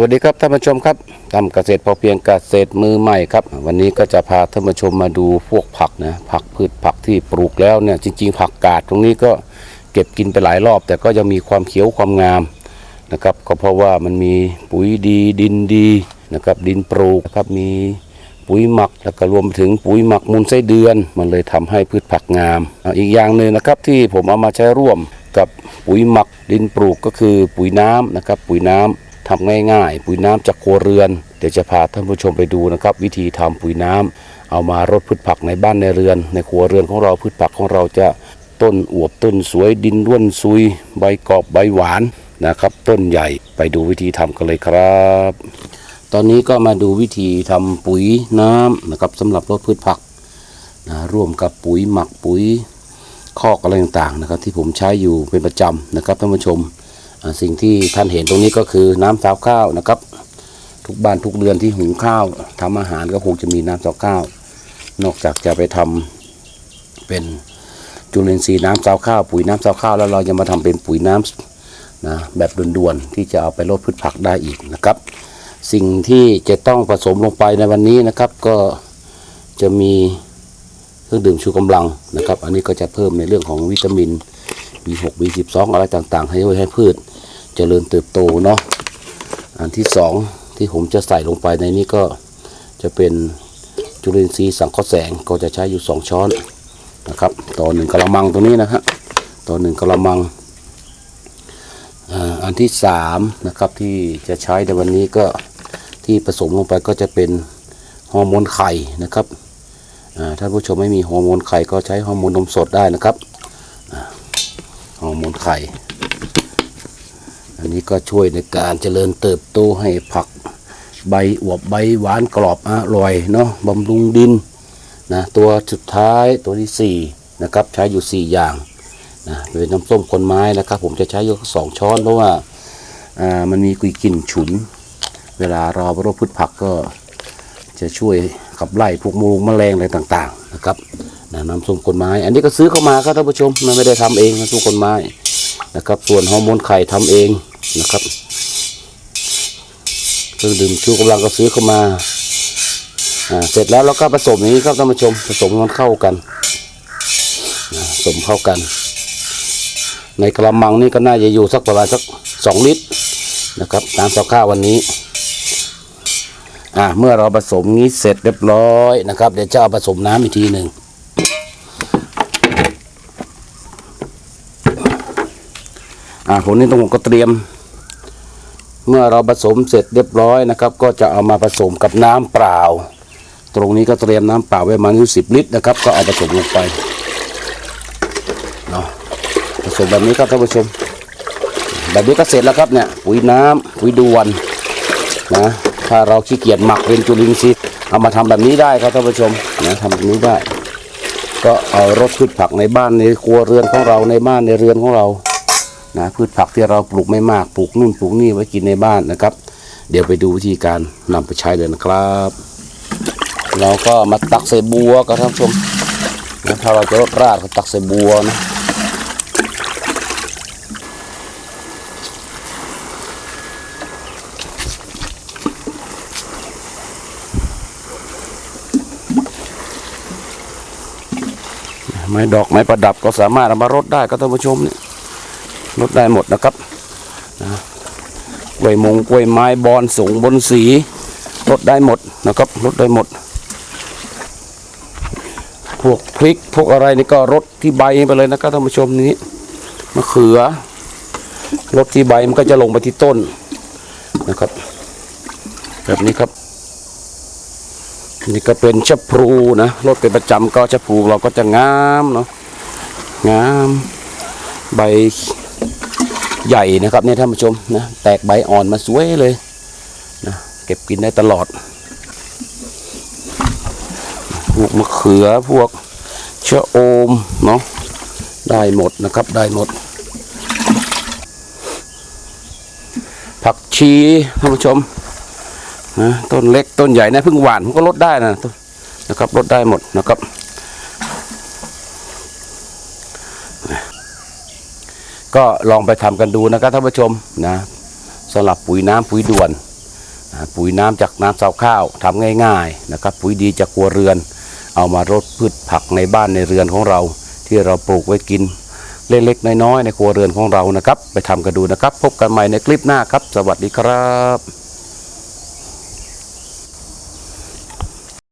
วัสดีครับท่านผู้ชมครับทำเกษตรพอเพียงเกษตรมือใหม่ครับ วันนี้ก็จะพาท่านผู้ชมมาดูพวกผักนะผักพืชผักที่ปลูกแล้วเนี่ยจริง ๆ ผักกาดตรงนี้ก็เก็บกินไปหลายรอบ แต่ก็ยังมีความเขียวความงามนะครับ ก็เพราะว่ามันมีปุ๋ยดีดินดีนะครับดินปลูกนะครับมีปุ๋ยหมักแล้วก็รวมถึงปุ๋ยหมักมูลไส้เดือน มันเลยทำให้พืชผักงาม อีกอย่างหนึ่งนะครับที่ผมเอามาใช้ร่วมกับปุ๋ยหมักดินปลูกก็คือปุ๋ยน้ำนะครับปุ๋ยน้ำ ทำง่ายๆ ปุ๋ยน้ำจากครัวเรือน เดี๋ยวจะพาท่านผู้ชมไปดูนะครับ วิธีทำปุ๋ยน้ำเอามารดพืชผักในบ้านในเรือน ในครัวเรือนของเราพืชผักของเราจะต้นอวบต้นสวยดินร่วนซุย ใบกรอบใบหวานนะครับ ต้นใหญ่ไปดูวิธีทำกันเลยครับ ตอนนี้ก็มาดูวิธีทำปุ๋ยน้ำนะครับสำหรับรดพืชผักนะร่วมกับปุ๋ยหมักปุ๋ยคอกอะไรต่างๆนะครับ ที่ผมใช้อยู่เป็นประจำนะครับท่านผู้ชม สิ่งที่ท่านเห็นตรงนี้ก็คือน้ำซาวข้าวนะครับ ทุกบ้านทุกเรือนที่หุงข้าวทำอาหารก็คงจะมีน้ำซาวข้าวนอกจากจะไปทำเป็นจุลินทรีย์น้ำซาวข้าวปุ๋ยน้ำซาวข้าวแล้วเราจะมาทำเป็นปุ๋ยน้ำนะแบบด่วนๆที่จะเอาไปลดพืชผักได้อีกนะครับ สิ่งที่จะต้องผสมลงไปในวันนี้นะครับ ก็จะมีเครื่องดื่มชูกำลังนะครับ อันนี้ก็จะเพิ่มในเรื่องของวิตามิน B6 B12 อะไรต่างๆ ให้ให้พืชเจริญเติบโตเนาะอันที่สองที่ผมจะใส่ลงไปในนี้ก็จะเป็นจุลินทรีย์สังเคราะห์แสงก็จะใช้อยู่2ช้อนนะครับต่อหนึ่งกระมังตรงนี้นะฮะต่อหนึ่งกระมังอันที่สามนะครับที่จะใช้ในวันนี้ก็ที่ผสมลงไปก็จะเป็นฮอร์โมนไข่นะครับอ่าถ้าผู้ชมไม่มีฮอร์โมนไข่ก็ใช้ฮอร์โมนนมสดได้นะครับ มนไข่อันนี้ก็ช่วยในการเจริญเติบโตให้ผักใบอวบใบหวานกรอบอร่อยเนาะบำรุงดินนะตัวสุดท้ายตัวที่สี่นะครับ ใช้อยู่สี่อย่างนะเป็นน้ำส้มคนไม้นะครับ ผมจะใช้อยู่สองช้อนเพราะว่าอ่ามันมีกลิ่นกลิ่นฉุน เวลาเราไปรพืชผักก็จะช่วยขับไล่พวกมูลแมลงอะไรต่างๆนะครับ นะน้ำส้มคนไม้ อันนี้ก็ซื้อเข้ามาครับท่านผู้ชมมันไม่ได้ทำเองน้ำส้มคนไม้นะครับ ส่วนฮอร์โมนไข่ทำเองนะครับเครื่องดื่มชูกำลังก็ซื้อเข้ามาอ่าเสร็จแล้วเราก็ผสมอย่างนี้ครับท่านผู้ชม ผสมมันเข้ากันนะผสมเข้ากัน ในกระมังนี่ก็น่าจะอยู่สักประมาณสักสองลิตรนะครับตามสข้าววันนี้อ่าเมื่อเราผสมนี้เสร็จเรียบร้อยนะครับ เดี๋ยวจะเอาผสมน้ำอีกทีหนึ่ง อ่าผมนี่ต้องก็เตรียม เมื่อเราผสมเสร็จเรียบร้อยนะครับ ก็จะเอามาผสมกับน้ำเปล่า ตรงนี้ก็เตรียมน้ำเปล่าไว้ประมาณสิบลิตรนะครับ ก็เอาผสมลงไปเนาะผสมแบบนี้ครับท่านผู้ชมแบบนี้ก็เสร็จแล้วครับเนี่ยปุ๋ยน้ำปุ๋ยดวนนะถ้าเราขี้เกียจหมักเป็นจุลินทรีย์เอามาทำแบบนี้ได้ครับท่านผู้ชมนะทำแบบนี้ได้ ก็เอารถพืชผักในบ้านในครัวเรือนของเราในบ้านในเรือนของเรา นะพืชผักที่เราปลูกไม่มากปลูกนู่นปลูกนี่ไว้กินในบ้านนะครับ เดี๋ยวไปดูวิธีการนำไปใช้เลยนะครับ เราก็มาตักใส่บัวกันท่านผู้ชมนะถ้าเราจะรดราดก็ตักใส่บัวนะไม้ดอกไม้ประดับก็สามารถเอามารดได้ก็ท่านผู้ชมเนี่ย ลดได้หมดนะครับนะกล้วยมงกล้วยไม้บอนสูงบนสีลดได้หมดนะครับลดได้หมด พวกพริกพวกอะไรนี่ก็รดที่ใบไปเลยนะครับท่านผู้ชมนี้มะเขือรดที่ใบมันก็จะลงไปที่ต้นนะครับ แบบนี้ครับนี่ก็เป็นชะพลูนะรดเป็นประจำก็ชะพลูเราก็จะงามเนาะงาม ใบ ใหญ่นะครับเนี่ยท่านผู้ชมนะแตกใบอ่อนมาสวยเลยนะเก็บกินได้ตลอดพวกมะเขือพวกชะโอมเนาะได้หมดนะครับได้หมด ผักชีท่านผู้ชมนะต้นเล็กต้นใหญ่นะเพิ่งหวานผมก็ลดได้นะต้นนะครับลดได้หมดนะครับ ก็ลองไปทำกันดูนะครับท่านผู้ชมนะสำหรับปุ๋ยน้ำปุ๋ยด่วนปุ๋ยน้ำจากน้ำเสาข้าวทำง่ายๆนะครับปุ๋ยดีจากครัวเรือน เอามารดพืชผักในบ้านในเรือนของเรา ที่เราปลูกไว้กินเล็กๆน้อยๆในครัวเรือนของเรานะครับ ไปทำกันดูนะครับ พบกันใหม่ในคลิปหน้าครับ สวัสดีครับ